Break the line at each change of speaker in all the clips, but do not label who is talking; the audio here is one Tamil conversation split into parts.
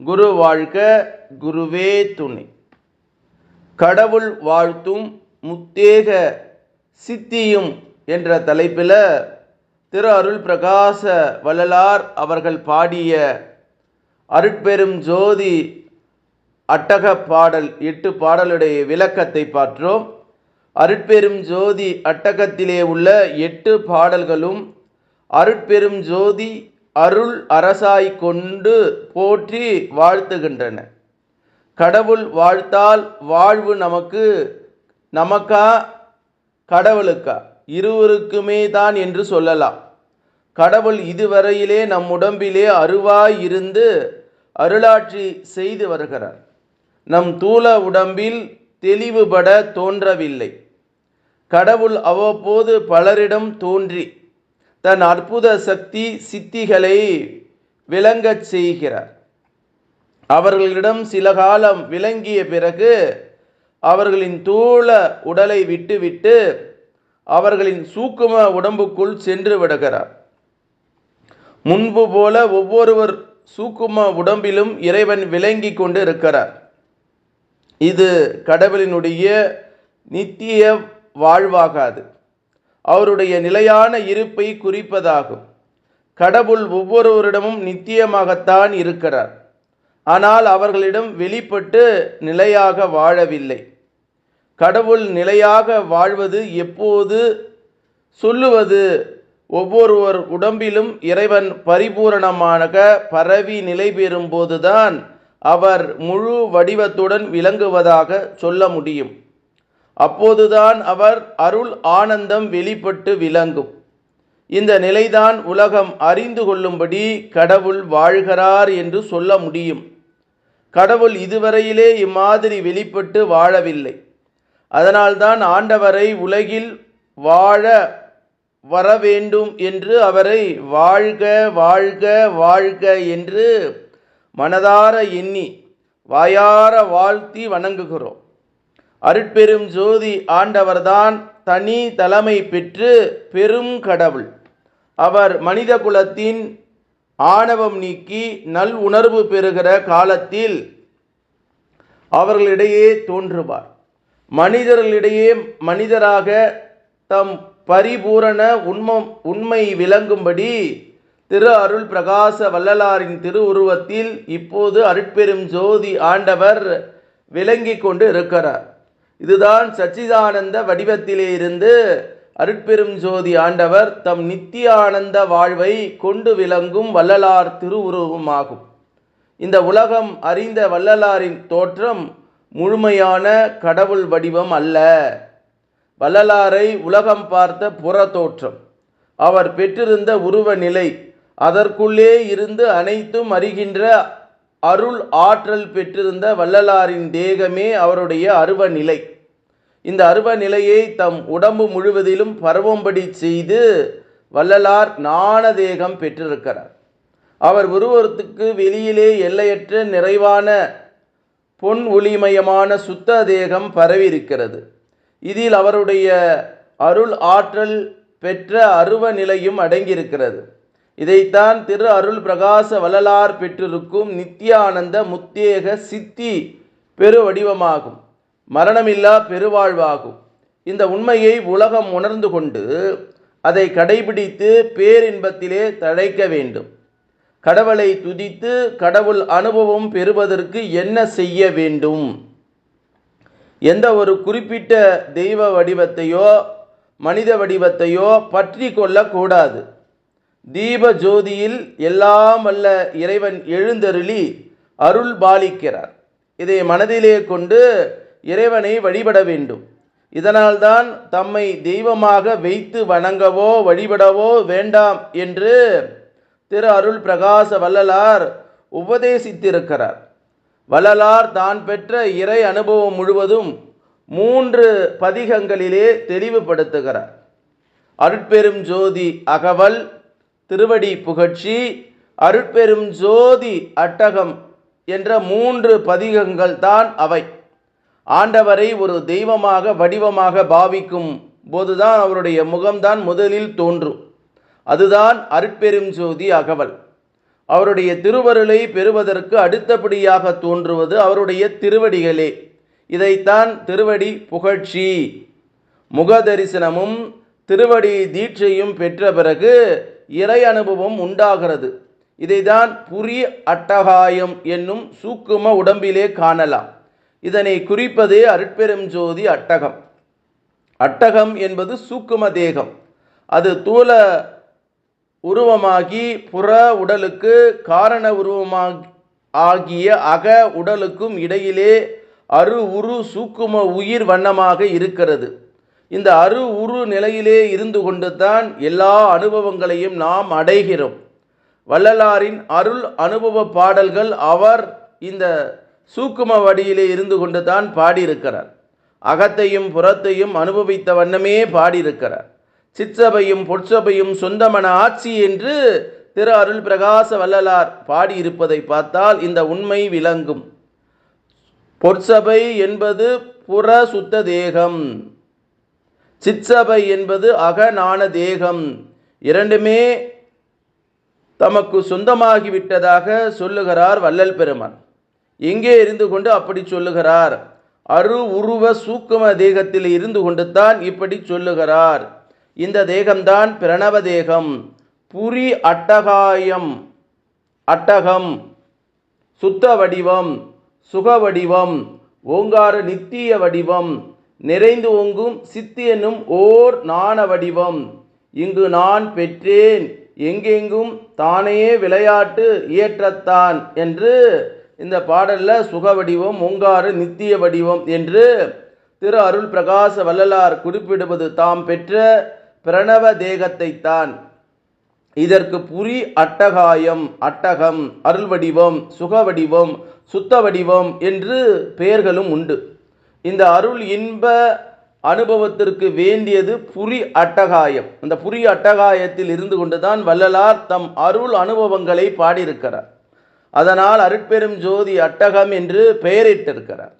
குரு வாழ்க குருவே துணை. கடவுள் வாழ்த்தும் முத்தேக சித்தியும் என்ற தலைப்பில் திரு அருள் பிரகாச வள்ளலார் அவர்கள் பாடிய அருட்பெரும் ஜோதி அட்டக பாடல் எட்டு பாடலுடைய விளக்கத்தை பார்த்தோம் அருட்பெரும் ஜோதி அட்டகத்திலே உள்ள எட்டு பாடல்களும் அருட்பெரும் ஜோதி அருள் அரசாய் கொண்டு போற்றி வாழ்த்துகின்றன. கடவுள் வாழ்த்தால் வாழ்வு நமக்கு நமக்கா? கடவுளுக்கா? இருவருக்குமே தான் என்று சொல்லலாம். கடவுள் இதுவரையிலே நம் உடம்பிலே அருவாய் இருந்து அருளாட்சி செய்து வருகிறார். நம் தூள உடம்பில் தெளிவுபட தோன்றவில்லை. கடவுள் அவ்வப்போது பலரிடம் தோன்றி தன் அற்புத சக்தி சித்திகளை விளங்கச் செய்கிறார். அவர்களிடம் சில காலம் விளங்கிய பிறகு அவர்களின் தூள உடலை விட்டுவிட்டு அவர்களின் சூக்கும உடம்புக்குள் சென்று விடுகிறார். முன்பு போல ஒவ்வொருவர் சூக்கும உடம்பிலும் இறைவன் விளங்கி கொண்டு இருக்கிறார் இது கடவுளினுடைய நித்திய வாழ்வாகாது. அவருடைய நிலையான இருப்பை குறிப்பதாகும். கடவுள் ஒவ்வொருவரிடமும் நித்தியமாகத்தான் இருக்கிறார். ஆனால் அவர்களிடம் வெளிப்பட்டு நிலையாக வாழவில்லை. கடவுள் நிலையாக வாழ்வது எப்போது? சொல்லுவது ஒவ்வொருவர் உடம்பிலும் இறைவன் பரிபூரணமாக பரவி நிலை பெறும்போதுதான் அவர் முழு வடிவத்துடன் விளங்குவதாக சொல்ல முடியும். அப்போதுதான் அவர் அருள் ஆனந்தம் வெளிப்பட்டு விளங்கும். இந்த நிலைதான் உலகம் அறிந்து கொள்ளும்படி கடவுள் வாழ்கிறார் என்று சொல்ல முடியும். கடவுள் இதுவரையிலே இம்மாதிரி வெளிப்பட்டு வாழவில்லை. அதனால்தான் ஆண்டவரை உலகில் வாழ வர வேண்டும் என்று அவரை வாழ்க வாழ்க வாழ்க என்று மனதார எண்ணி வாயார வாழ்த்தி வணங்குகிறோம். அருட்பெரும் ஜோதி ஆண்டவர்தான் தனி தலைமை பெற்று பெரும் கடவுள். அவர் மனித குலத்தின் ஆணவம் நீக்கி நல் உணர்வு பெறுகிற காலத்தில் அவர்களிடையே தோன்றுவார். மனிதர்களிடையே மனிதராக தம் பரிபூரண உண்மம் உண்மை விளங்கும்படி திரு அருள் பிரகாச வள்ளலாரின் திருவுருவத்தில் இப்போது அருட்பெரும் ஜோதி ஆண்டவர் விளங்கி கொண்டு இருக்கிறார். இதுதான் சச்சிதானந்த வடிவத்திலே இருந்து அருட்பெரும் ஜோதி ஆண்டவர் தம் நித்திய ஆனந்த வாழ்வை கொண்டு விளங்கும் வள்ளலார் திருவுருவமாகும். இந்த உலகம் அறிந்த வள்ளலாரின் தோற்றம் முழுமையான கடவுள் வடிவம் அல்ல. வள்ளலாரை உலகம் பார்த்த புற தோற்றம். அவர் பெற்றிருந்த உருவ நிலை அதற்குள்ளே இருந்து அனைத்தும் அறிகின்ற அருள் ஆற்றல் பெற்றிருந்த வள்ளலாரின் தேகமே அவருடைய அருவ நிலை. இந்த அருவ நிலையை தம் உடம்பு முழுவதிலும் பரவும்படி செய்து வள்ளலார் ஞான தேகம் பெற்றிருக்கிறார். அவர் உருவத்துக்கு வெளியிலே எல்லையற்ற நிறைவான பொன் ஒளிமயமான சுத்த தேகம் பரவியிருக்கிறது. இதில் அவருடைய அருள் ஆற்றல் பெற்ற அருவ நிலையும் அடங்கியிருக்கிறது. இதைத்தான் திரு அருள் பிரகாச வள்ளலார் பெற்றிருக்கும் நித்தியானந்த முத்தேக சித்தி பெரு வடிவமாகும் மரணமில்லா பெருவாழ்வாகும். இந்த உண்மையை உலகம் உணர்ந்து கொண்டு அதை கடைபிடித்து பேரின்பத்திலே தழைக்க வேண்டும். கடவுளை துதித்து கடவுள் அனுபவம் பெறுவதற்கு என்ன செய்ய வேண்டும்? எந்த ஒரு குறிப்பிட்ட தெய்வ வடிவத்தையோ மனித வடிவத்தையோ பற்றி கொள்ளக்கூடாது தீப ஜோதியில் எல்லாம் வல்ல இறைவன் எழுந்தருளி அருள் பாலிக்கிறார். இதை மனதிலே கொண்டு இறைவனை வழிபட வேண்டும். இதனால்தான் தம்மை தெய்வமாக வைத்து வணங்கவோ வழிபடவோ வேண்டாம் என்று திரு அருள் பிரகாச வள்ளலார் உபதேசித்திருக்கிறார். வள்ளலார் தான் பெற்ற இறை அனுபவம் முழுவதும் மூன்று பதிகங்களிலே தெளிவுபடுத்துகிறார். அருட்பெரும் ஜோதி அகவல் திருவடி புகழ்ச்சி அருட்பெரும் ஜோதி அட்டகம் என்ற மூன்று பதிகங்கள் தான் அவை. ஆண்டவரை ஒரு தெய்வமாக வடிவமாக பாவிக்கும் போதுதான் அவருடைய முகம்தான் முதலில் தோன்றும். அதுதான் அருட்பெரும் ஜோதி அகவல். அவருடைய திருவருளை பெறுவதற்கு அடுத்தபடியாக தோன்றுவது அவருடைய திருவடிகளே. இதைத்தான் திருவடி புகழ்ச்சி. முக தரிசனமும் திருவடி தீட்சையும் பெற்ற பிறகு இறை அனுபவம் உண்டாகிறது. இதைதான் புரி அட்டகாயம் என்னும் சூக்கும உடம்பிலே காணலாம். இதனை குறிப்பதே அருட்பெரும் ஜோதி அட்டகம். அட்டகம் என்பது சூக்கும தேகம். அது தூல உருவமாகி புற உடலுக்கு காரண உருவமாக ஆகிய அக உடலுக்கும் இடையிலே அரு உரு சூக்கும உயிர் வண்ணமாக இருக்கிறது. இந்த அரு உரு நிலையிலே இருந்து கொண்டு தான் எல்லா அனுபவங்களையும் நாம் அடைகிறோம். வள்ளலாரின் அருள் அனுபவ பாடல்கள் அவர் இந்த சூக்கும வடியிலே இருந்து கொண்டு தான் பாடியிருக்கிறார். அகத்தையும் புறத்தையும் அனுபவித்த வண்ணமே பாடியிருக்கிறார். சிற்சபையும் பொற்சபையும் சொந்தமன ஆட்சி என்று திரு அருள் பிரகாச வள்ளலார் பாடியிருப்பதை பார்த்தால் இந்த உண்மை விளங்கும். பொற்சபை என்பது புற சுத்த தேகம். சிற்சபை என்பது அகநாண தேகம். இரண்டுமே தமக்கு சொந்தமாகிவிட்டதாக சொல்லுகிறார் வள்ளல் பெருமான். எங்கே இருந்து கொண்டு அப்படி சொல்லுகிறார்? அரு உருவ சூக்கும தேகத்தில் இருந்து கொண்டு தான் இப்படி சொல்லுகிறார். இந்த தேகம்தான் பிரணவ தேகம். புரி அட்டகாயம். அட்டகம். சுத்த வடிவம். சுக வடிவம். ஓங்கார நித்திய வடிவம். நிறைந்து ஓங்கும் சித்தி என்னும் ஓர் நாண வடிவம். இங்கு நான் பெற்றேன். எங்கெங்கும் தானே விளையாட்டு இயற்றத்தான் என்று இந்த பாடலில் சுக வடிவம் ஓங்காறு நித்திய வடிவம் என்று திரு அருள் பிரகாச வள்ளலார் குறிப்பிடுவது தாம் பெற்ற பிரணவ தேகத்தைத்தான். இதற்கு புரி அட்டகாயம் அட்டகம் அருள் வடிவம் சுக வடிவம் சுத்த வடிவம் என்று பெயர்களும் உண்டு. இந்த அருள் இன்ப அனுபவத்திற்கு வேண்டியது புரி அட்டகாயம். அந்த புரி அட்டகாயத்தில் இருந்து கொண்டுதான் வள்ளலார் தம் அருள் அனுபவங்களை பாடியிருக்கிறார். அதனால் அருட்பெரும் ஜோதி அட்டகம் என்று பெயரிட்டிருக்கிறார்.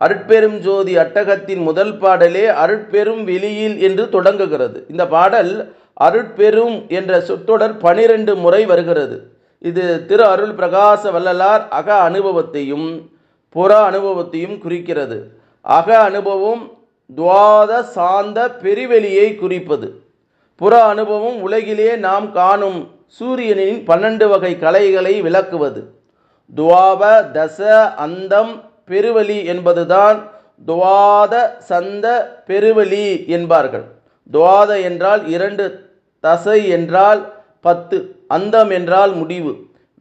அருட்பெரும் ஜோதி அட்டகத்தின் முதல் பாடலே அருட்பெரும் வெளியில் என்று தொடங்குகிறது. இந்த பாடல் அருட்பெரும் என்ற சொற்றொடர் பனிரெண்டு முறை வருகிறது. இது திரு அருள் பிரகாச வல்லலார் அக அனுபவத்தையும் புற அனுபவத்தையும் குறிக்கிறது. அக அனுபவம் துவாத சாந்த பெருவெளியை குறிப்பது. புற அனுபவம் உலகிலே நாம் காணும் சூரியனின் பன்னெண்டு வகை கலைகளை விளக்குவது. துவாப தச அந்தம் பெருவலி என்பதுதான் துவாத சந்த பெருவலி என்பார்கள். துவாத என்றால் இரண்டு தசை என்றால் பத்து அந்தம் என்றால் முடிவு.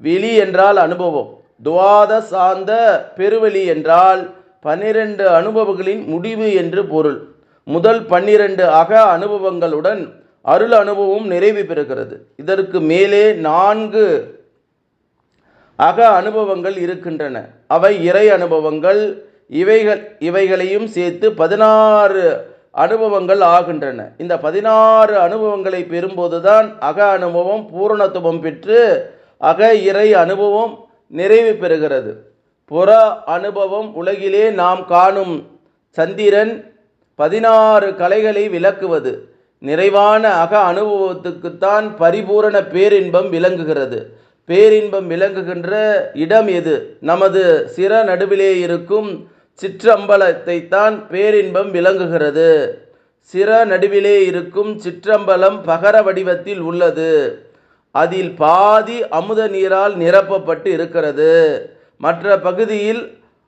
வெளி என்றால் அனுபவம். துவாத சாந்த பெருவழி என்றால் பன்னிரண்டு அனுபவங்களின் முடிவு என்று பொருள். முதல் பன்னிரண்டு அக அனுபவங்களுடன் அருள் அனுபவம் நிறைவு பெறுகிறது. இதற்கு மேலே நான்கு அக அனுபவங்கள் இருக்கின்றன. அவை இறை அனுபவங்கள் இவைகள் இவைகளையும் சேர்த்து பதினாறு அனுபவங்கள் ஆகின்றன. இந்த பதினாறு அனுபவங்களை பெறும்போதுதான் அக அனுபவம் பூரணத்துவம் பெற்று அக இறை அனுபவம் நிறைவு பெறுகிறது. புற அனுபவம் உலகிலே நாம் காணும் சந்திரன் பதினாறு கலைகளை விளக்குவது. நிறைவான அக அனுபவத்துக்குத்தான் பரிபூரண பேரின்பம் விளங்குகிறது. பேரின்பம் விளங்குகின்ற இடம் எது? நமது சிற நடுவிலே இருக்கும் சிற்றம்பலத்தை தான் பேரின்பம் விளங்குகிறது. சிற நடுவிலே இருக்கும் சிற்றம்பலம் பகர வடிவத்தில் உள்ளது. அதில் பாதி அமுத நீரால் நிரப்பப்பட்டு இருக்கிறது. மற்ற பகுதியில்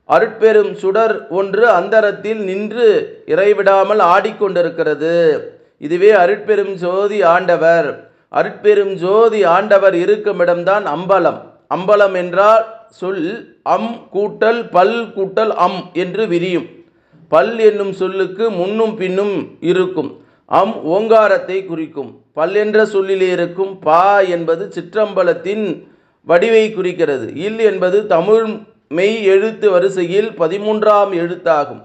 அருட்பெரும் சுடர் ஒன்று அந்தரத்தில் நின்று இறைவிடாமல் ஆடிக்கொண்டிருக்கிறது. இதுவே அருட்பெரும் ஜோதி ஆண்டவர். அருட்பெரும் ஜோதி ஆண்டவர் இருக்கும் இடம்தான் அம்பலம். அம்பலம் என்றால் சொல் அம் கூட்டல் பல் கூட்டல் அம் என்று விரியும். பல் என்னும் சொல்லுக்கு முன்னும் பின்னும் இருக்கும். அம் ஓங்காரத்தை குறிக்கும். பல் என்ற சொல்லிலே இருக்கும் பா என்பது சிற்றம்பலத்தின் வடிவை குறிக்கிறது. இல் என்பது தமிழ் மெய் எழுத்து வரிசையில் பதிமூன்றாம் எழுத்தாகும்.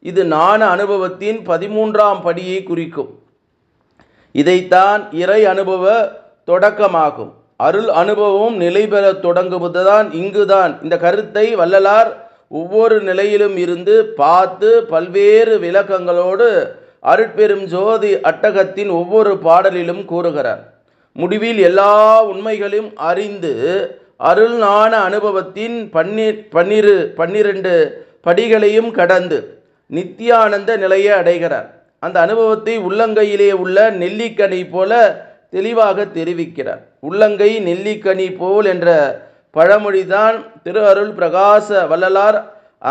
இது நாண அனுபவத்தின் பதிமூன்றாம் படியை குறிக்கும். இதைத்தான் இறை அனுபவ தொடக்கமாகும். அருள் அனுபவம் நிலை பெற தொடங்குவதுதான் இங்குதான். இந்த கருத்தை வள்ளலார் ஒவ்வொரு நிலையிலும் இருந்து பார்த்து பல்வேறு விளக்கங்களோடு அருட்பெரும் ஜோதி அட்டகத்தின் ஒவ்வொரு பாடலிலும் கூறுகிறார். முடிவில் எல்லா உண்மைகளையும் அறிந்து அருள் அனுபவத்தின் பன்னீர் பன்னிரு பன்னிரண்டு படிகளையும் கடந்து நித்தியானந்த நிலையை அடைகிறார். அந்த அனுபவத்தை உள்ளங்கையிலே உள்ள நெல்லிக்கனி போல தெளிவாக தெரிவிக்கிறார். உள்ளங்கை நெல்லிக்கனி போல் என்ற பழமொழிதான் திரு அருள் பிரகாச வள்ளலார்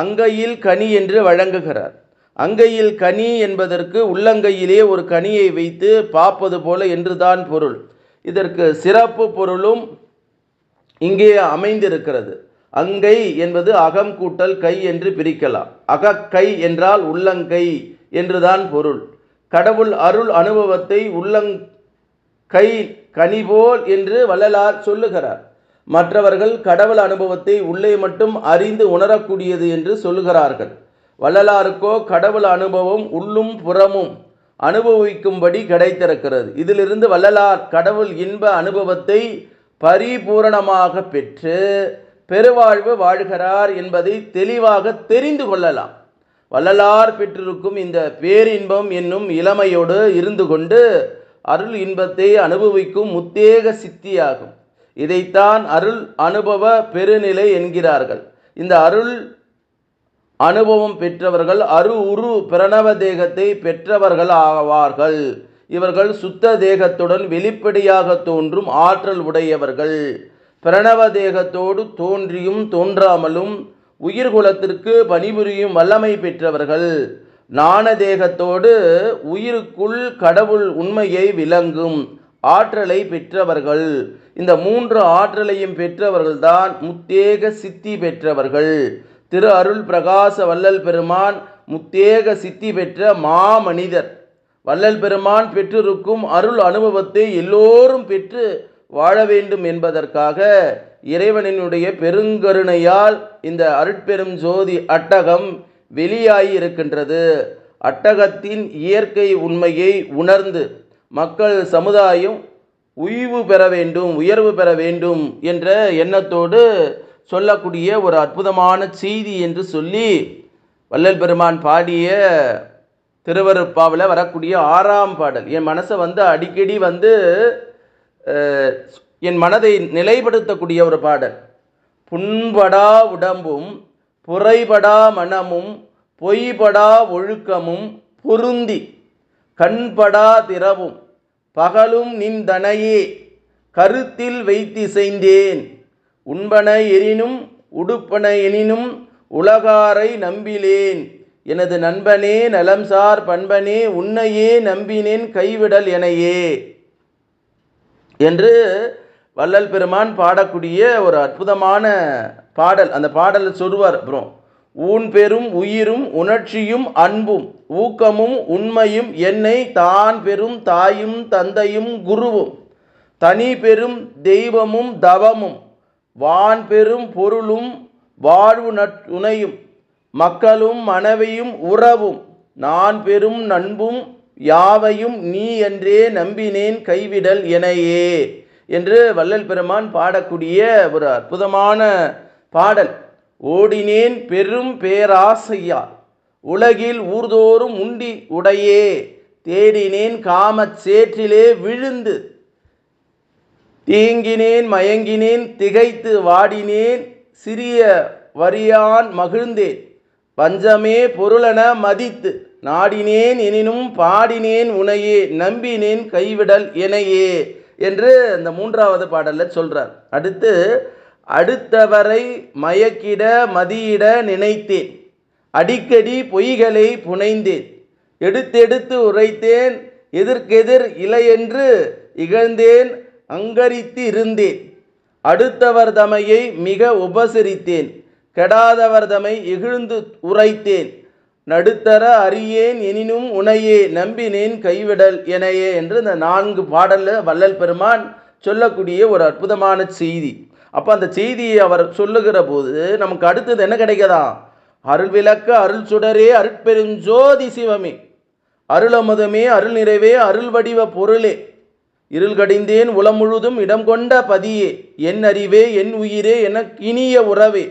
அங்கையில் கனி என்று வழங்குகிறார். அங்கையில் கனி என்பதற்கு உள்ளங்கையிலே ஒரு கனியை வைத்து பார்ப்பது போல என்றுதான் பொருள். இதற்கு சிறப்பு பொருளும் இங்கே அமைந்திருக்கிறது. அங்கை என்பது அகம் கூட்டல் கை என்று பிரிக்கலாம். அகக்கை என்றால் உள்ளங்கை. என்றுதான் பொருள். கடவுள் அருள் அனுபவத்தை உள்ளங் கை கனிபோல் என்று வள்ளலார் சொல்லுகிறார். மற்றவர்கள் கடவுள் அனுபவத்தை உள்ளே மட்டும் அறிந்து உணரக்கூடியது என்று சொல்லுகிறார்கள். வள்ளலாருக்கோ கடவுள் அனுபவம் உள்ளும் புறமும் அனுபவிக்கும்படி கிடைத்திருக்கிறது. இதிலிருந்து வள்ளலார் கடவுள் இன்ப அனுபவத்தை பரிபூரணமாக பெற்று பெருவாழ்வு வாழ்கிறார் என்பதை தெளிவாக தெரிந்து கொள்ளலாம். வள்ளலார் பெற்றிருக்கும் இந்த பேரின்பம் என்னும் இளமையோடு இருந்து கொண்டு அருள் இன்பத்தை அனுபவிக்கும் முத்தேக சித்தியாகும். இதைத்தான் அருள் அனுபவ பெருநிலை என்கிறார்கள். இந்த அருள் அனுபவம் பெற்றவர்கள் அரு உரு பிரணவ தேகத்தை பெற்றவர்கள் ஆவார்கள். இவர்கள் சுத்த தேகத்துடன் வெளிப்படையாக தோன்றும் ஆற்றல் உடையவர்கள். பிரணவ தேகத்தோடு தோன்றியும் தோன்றாமலும் உயிர்குலத்திற்கு பணிபுரியும் வல்லமை பெற்றவர்கள் ஞான தேகத்தோடு உயிருக்குள் கடவுள் உண்மையை விளங்கும் ஆற்றலை பெற்றவர்கள். இந்த மூன்று ஆற்றலையும் பெற்றவர்கள்தான் முத்தேக சித்தி பெற்றவர்கள். திரு அருள் பிரகாச வள்ளல் பெருமான் முத்தேக சித்தி பெற்ற மாமனிதர். வள்ளல் பெருமான் பெற்றிருக்கும் அருள் அனுபவத்தை எல்லோரும் பெற்று வாழ வேண்டும் என்பதற்காக இறைவனினுடைய பெருங்கருணையால் இந்த அருட்பெரும் ஜோதி அட்டகம் வெளியாகி இருக்கின்றது அட்டகத்தின் இயற்கை உண்மையை உணர்ந்து மக்கள் சமுதாயம் உய்வு பெற வேண்டும் உயர்வு பெற வேண்டும் என்ற எண்ணத்தோடு சொல்லக்கூடிய ஒரு அற்புதமான செய்தி என்று சொல்லி வள்ளல் பெருமான் பாடிய திருவருப்பாவில் வரக்கூடிய ஆறாம் பாடல். என் மனசை வந்து அடிக்கடி வந்து என் மனதை நிலைப்படுத்தக்கூடிய ஒரு பாடல். புண்படா உடம்பும் புரைபடா மனமும் பொய்படா ஒழுக்கமும் பொருந்தி கண்படா திறவும் பகலும் நின் தனையே கருத்தில் வைத்திசைந்தேன். உண்பன எனினும் உடுப்பன எனினும் உலகாரை நம்பிலேன். எனது நண்பனே நலம்சார் பண்பனே உன்னையே நம்பினேன் கைவிடல் எனையே. என்று வள்ளல் பெருமான் பாடக்கூடிய ஒரு அற்புதமான பாடல். அந்த பாடலை சொல்வார் அப்புறம் ஊன் பெரும் உயிரும் உணர்ச்சியும் அன்பும் ஊக்கமும் உண்மையும் என்னை தான் பெரும் தாயும் தந்தையும் குருவும். தனி பெரும் தெய்வமும் தவமும் வான் பெரும் பொருளும் வாழ்வு நற்றுணையும் மக்களும் மனைவியும் உறவும். நான் பெரும் நண்பும் யாவையும் நீ என்றே நம்பினேன் கைவிடல் எனையே. என்று வள்ளல் பெருமான் பாடக்கூடிய ஒரு அற்புதமான பாடல். ஓடினேன் பெரும் பேராசையால் உலகில் ஊர்தோறும் உண்டி உடையே தேடினேன் காமச் சேற்றிலே விழுந்து தீங்கினேன் மயங்கினேன் திகைத்து வாடினேன் சிறிய வரியான் மகிழ்ந்தேன் பஞ்சமே பொருளென மதித்து நாடினேன் எனினும் பாடினேன் உனையே நம்பினேன் கைவிடல் எனையே என்று அந்த மூன்றாவது பாடலில் சொல்கிறார் அடுத்து அடுத்தவரை மயக்கிட மதியிட நினைத்தேன். அடிக்கடி பொய்களை புனைந்தேன். எடுத்தெடுத்து உரைத்தேன். எதிர்க்கெதிர் இலையென்று இகழ்ந்தேன். அங்கரித்து இருந்தேன் அடுத்தவர் தமையை மிக உபசரித்தேன். கெடாதவர் தமை இகிழ்ந்து உரைத்தேன். நடுத்தர அறியேன் எனினும் உனையே நம்பினேன் கைவிடல் எனையே என்று இந்த நான்கு பாடலில் வள்ளல் பெருமான் சொல்லக்கூடிய ஒரு அற்புதமான செய்தி. அப்போ அந்த செய்தியை அவர் சொல்லுகிற போது நமக்கு அடுத்தது என்ன கிடைக்கதா? அருள் விளக்க அருள் சுடரே அருட்பெருஞ்சோதி சிவமே. அருளமுதமே அருள் நிறைவே அருள் வடிவ பொருளே. இருள் கடிந்தேன் உளம் முழுதும் இடம் கொண்ட பதியே. என் அறிவே என் உயிரே என இனிய உறவே.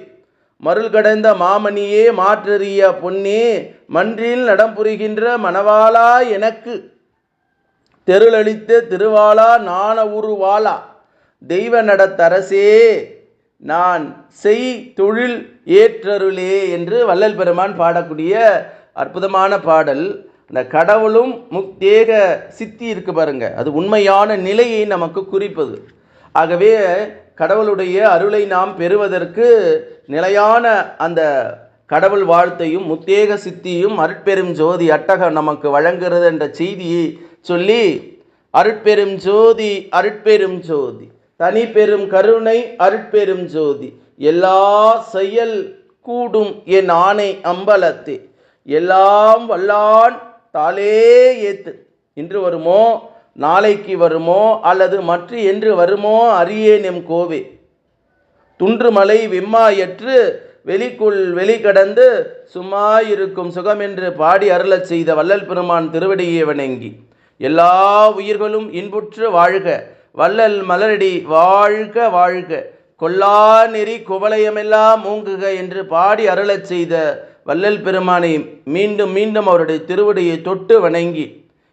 மருள் கடந்த மாமணியே மாற்றறிய பொன்னே மன்றில் நடம் புரிகின்ற மணவாளா எனக்கு. தெருளளித்த திருவாளா நாண உருவாளா தெய்வ நடத்தரசே நான் செய் தொழில் ஏற்றருளே என்று வள்ளல் பெருமான் பாடக்கூடிய அற்புதமான பாடல். அந்த கடவுளும் முக்தேக சித்தி இருக்கு பாருங்க. அது உண்மையான நிலையை நமக்கு குறிப்பது. ஆகவே கடவுளுடைய அருளை நாம் பெறுவதற்கு நிலையான அந்த கடவுள் வாழ்த்தையும் முத்தேக சித்தியும் அருட்பெரும் ஜோதி அட்டகம் நமக்கு வழங்குகிறது என்ற செய்தியை சொல்லி அருட்பெரும் ஜோதி அருட்பெரும் ஜோதி தனி பெரும் கருணை அருட்பெரும் ஜோதி எல்லா செயல் கூடும் என் ஆணை அம்பலத்தே எல்லாம் வல்லான் தாளே ஏத்து. இன்று வருமோ? நாளைக்கு வருமோ அல்லது மற்ற என்று வருமோ அறியேன் எம் கோவே. துன்றுமலை விம்மாயற்று வெளிக்குள் வெளி கடந்து சும்மா இருக்கும் சுகமென்று பாடி அருளச் செய்த வள்ளல் பெருமான் திருவடியை வணங்கி எல்லா உயிர்களும் இன்புற்று வாழ்க வள்ளல் மலரடி வாழ்க வாழ்க கொல்லா நெறி குவளையமெல்லாம் மூங்குக என்று பாடி அருளச் செய்த வள்ளல் பெருமானை மீண்டும் மீண்டும் அவருடைய திருவடியை தொட்டு வணங்கி.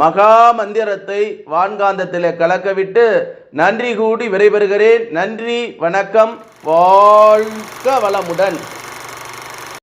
மகா மந்திரத்தை வான்காந்தத்தில் கலக்கவிட்டு நன்றி கூடி விடைபெறுகிறேன். நன்றி வணக்கம் வாழ்க வளமுடன்.